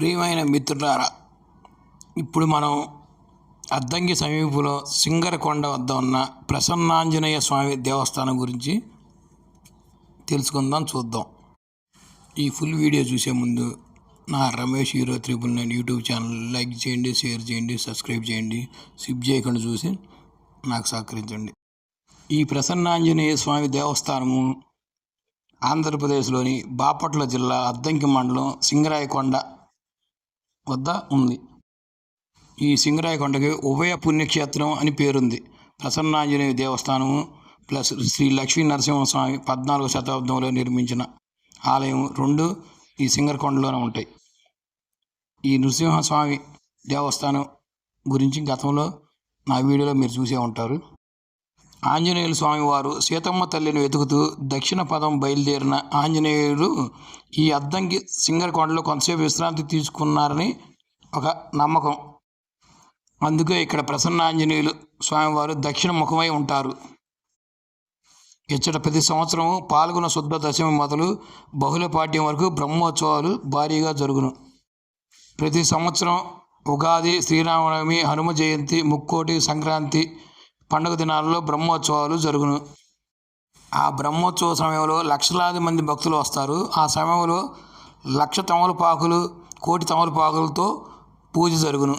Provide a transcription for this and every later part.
ప్రియమైన మిత్రులారా ఇప్పుడు మనం అద్దంకి సమీపంలో సింగరకొండ వద్ద ఉన్న ప్రసన్నాంజనేయ స్వామి దేవస్థానం గురించి తెలుసుకుందాం చూద్దాం. ఈ ఫుల్ వీడియో చూసే ముందు నా Ramesh hero triple nine YouTube channel like చేయండి షేర్ చేయండి సబ్స్క్రైబ్ చేయండి సిప్ చేయకుండా చూసి నాకు సహకరించండి. ఈ ప్రసన్నాంజనేయ స్వామి దేవస్థానము ఆంధ్రప్రదేశ్లోని బాపట్ల జిల్లా అద్దంకి మండలం సింగరాయకొండ వద్ద ఉంది. ఈ సింగరాయకొండకి ఉభయ పుణ్యక్షేత్రం అని పేరుంది. ప్రసన్నాంజనేయ దేవస్థానము ప్లస్ శ్రీ లక్ష్మీ నరసింహస్వామి పద్నాలుగో శతాబ్దంలో నిర్మించిన ఆలయం రెండు ఈ సింగరకొండలోనే ఉంటాయి. ఈ నృసింహస్వామి దేవస్థానం గురించి గతంలో నా వీడియోలో మీరు చూసే ఉంటారు. ఆంజనేయుల స్వామివారు సీతమ్మ తల్లిని వెతుకుతూ దక్షిణ పదం బయలుదేరిన ఆంజనేయుడు ఈ అద్దంకి సింగరకొండలో కొంతసేపు విశ్రాంతి తీసుకున్నారని ఒక నమ్మకం. అందుకే ఇక్కడ ప్రసన్న ఆంజనేయులు స్వామివారు దక్షిణ ముఖమై ఉంటారు. ఇచ్చట ప్రతి సంవత్సరం పాల్గొన శుద్ధ దశమి మొదలు బహుళపాఠ్యం వరకు బ్రహ్మోత్సవాలు భారీగా జరుగును. ప్రతి సంవత్సరం ఉగాది శ్రీరామనవమి హనుమ జయంతి ముక్కోటి సంక్రాంతి పండుగ దినాల్లో బ్రహ్మోత్సవాలు జరుగును. ఆ బ్రహ్మోత్సవ సమయంలో లక్షలాది మంది భక్తులు వస్తారు. ఆ సమయంలో లక్ష తమలపాకులు కోటి తమలపాకులతో పూజ జరుగును.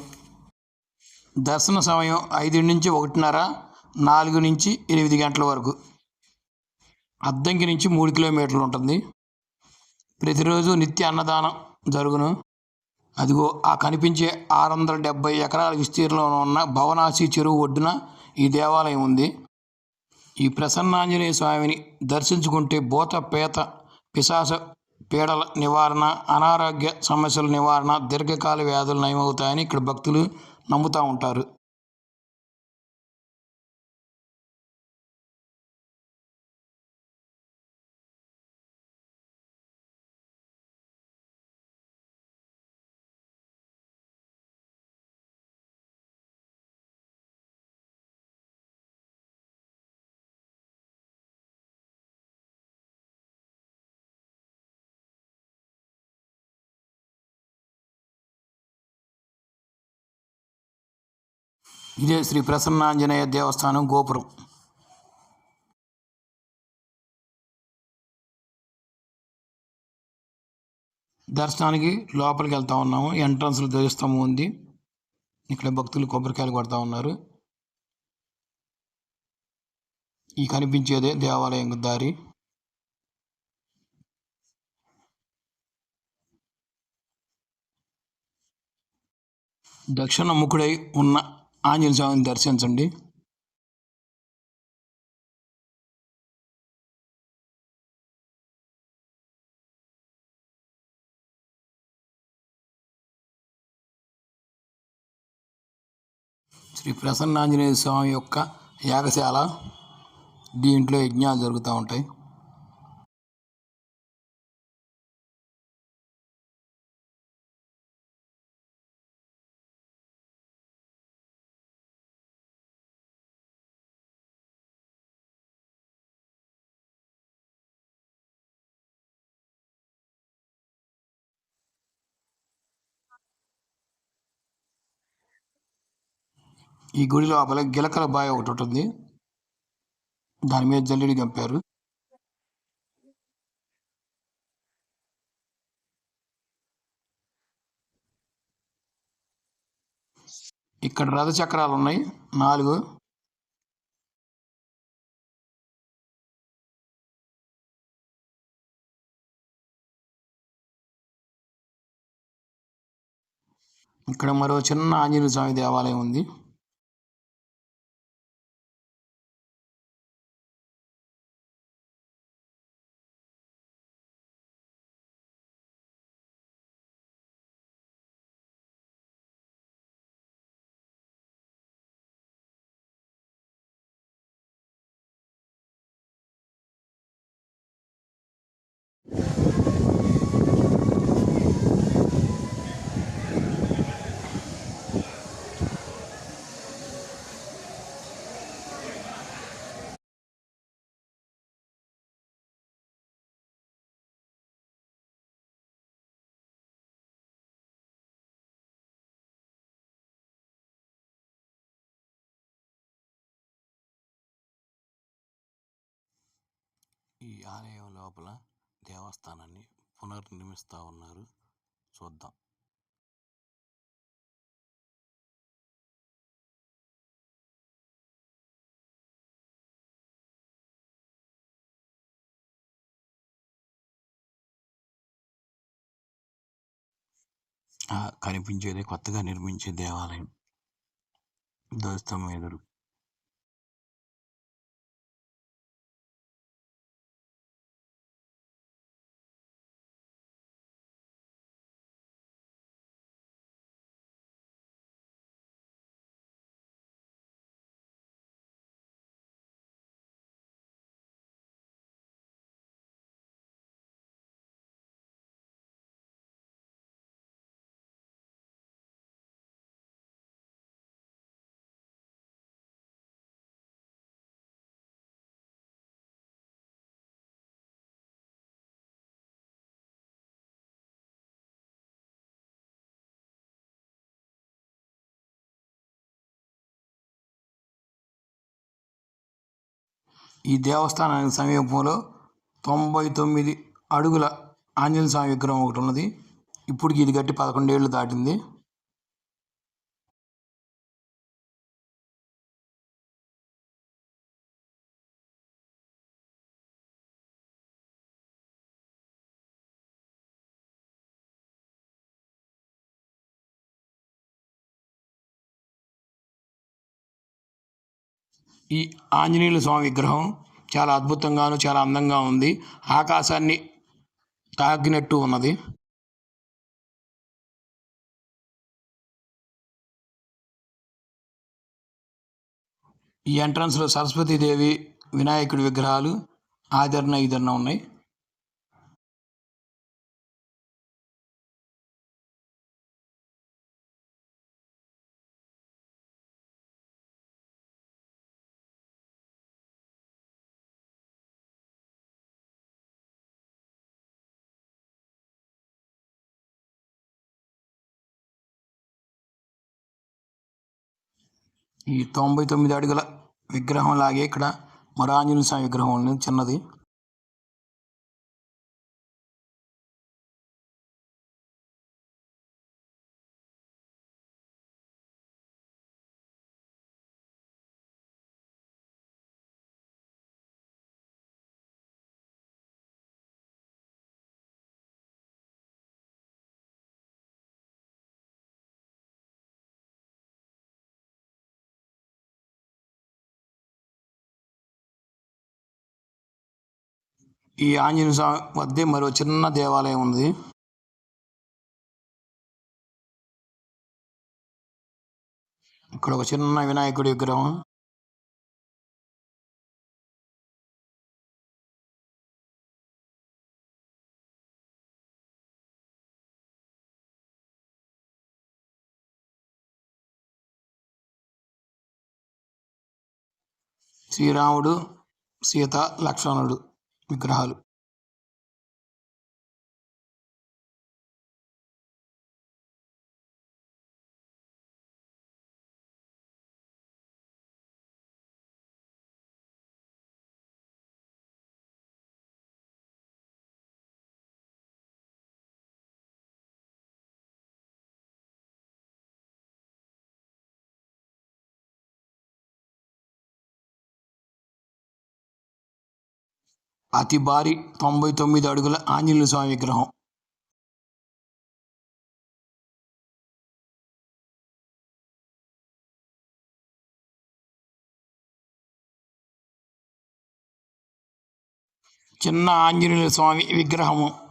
దర్శన సమయం ఐదు నుంచి ఒకటిన్నర నాలుగు నుంచి ఎనిమిది గంటల వరకు. అద్దంకి నుంచి మూడు కిలోమీటర్లు ఉంటుంది. ప్రతిరోజు నిత్య అన్నదానం జరుగును. అదిగో ఆ కనిపించే ఆరు వందల డెబ్బై ఎకరాల విస్తీర్ణంలో ఉన్న భవనాసి చెరువు ఒడ్డున ఈ దేవాలయం ఉంది. ఈ ప్రసన్నాంజనేయ స్వామిని దర్శించుకుంటే భూత పేత పిశాస పీడల నివారణ అనారోగ్య సమస్యల నివారణ దీర్ఘకాల వ్యాధులు నయమవుతాయని ఇక్కడ భక్తులు నమ్ముతూ ఉంటారు. ఇదే శ్రీ ప్రసన్నాంజనేయ దేవస్థానం గోపురం. దర్శనానికి లోపలికి వెళ్తా ఉన్నాము. ఎంట్రన్స్లో ధ్వజస్తంభం ఉంది. ఇక్కడ భక్తులు కొబ్బరికాయలు కొడతా ఉన్నారు. ఈ కనిపించేదే దేవాలయం దారి. దక్షిణ ముఖుడై ఉన్న ఆంజనేయ స్వామిని దర్శించండి. శ్రీ ప్రసన్నాంజనేయ స్వామి యొక్క యాగశాల దీంట్లో యజ్ఞాలు జరుగుతూ ఉంటాయి. ఈ గుడి లోపల గిలకల బావి ఒకటి ఉంటుంది. దాని మీద జల్లెడి గంపారు. ఇక్కడ రథచక్రాలు ఉన్నాయి. నాలుగు. ఇక్కడ మరో చిన్న ఆంజనేయ స్వామి దేవాలయం ఉంది. ఈ ఆలయం లోపల దేవస్థానాన్ని పునర్నిర్మిస్తూ ఉన్నారు. చూద్దాం. ఆ కనిపించేది కొత్తగా నిర్మించే దేవాలయం. ధ్వజస్తంభం ఎదురు. ఈ దేవస్థానానికి సమీపంలో తొంభై తొమ్మిది అడుగుల ఆంజనేయ స్వామి విగ్రహం ఒకటి ఉన్నది. ఇప్పటికి ఇది కట్టి పదకొండేళ్ళు దాటింది. ఈ ఆంజనేయుల స్వామి విగ్రహం చాలా అద్భుతంగాను చాలా అందంగా ఉంది. ఆకాశాన్ని తాకినట్టు ఉన్నది. ఈ ఎంట్రన్స్లో సరస్వతీదేవి వినాయకుడి విగ్రహాలు ఆదరణ ఈదరణ ఉన్నాయి. ఈ తొంభై తొమ్మిది అడుగుల విగ్రహం లాగే ఇక్కడ మరో ఆంజనేయ స్వామి విగ్రహం చిన్నది. ఈ ఆంజనేయ స్వామి వద్దే మరో చిన్న దేవాలయం ఉంది. ఇక్కడ ఒక చిన్న వినాయకుడి విగ్రహం. శ్రీరాముడు సీత లక్ష్మణుడు. విగ్రహాలు. అతి భారీ తొంభై తొమ్మిది అడుగుల ఆంజనేయ స్వామి విగ్రహం. చిన్న ఆంజనేయ స్వామి విగ్రహము.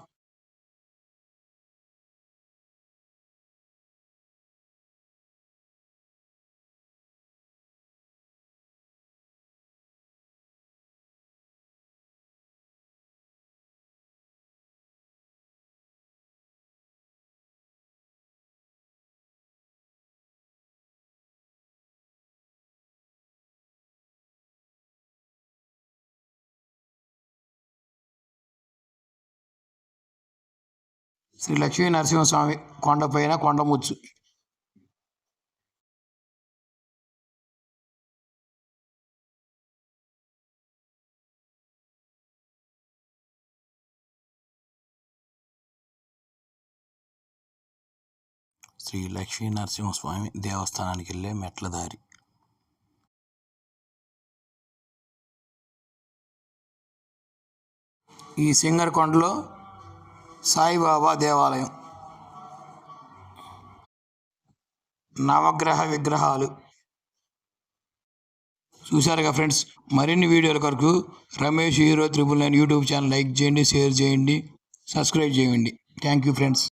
శ్రీ లక్ష్మీ నరసింహస్వామి కొండపైన కొండముచ్చు శ్రీ లక్ష్మీ నరసింహస్వామి దేవస్థానానికి వెళ్ళే మెట్ల దారి. ఈ సింగర్ కొండలో సాయిబాబా దేవాలయం. నవగ్రహ విగ్రహాలు. చూశారుగా ఫ్రెండ్స్ మరిన్ని వీడియోల కొరకు Ramesh hero triple nine YouTube channel like చేయండి షేర్ చేయండి సబ్స్క్రైబ్ చేయండి. Thank you friends.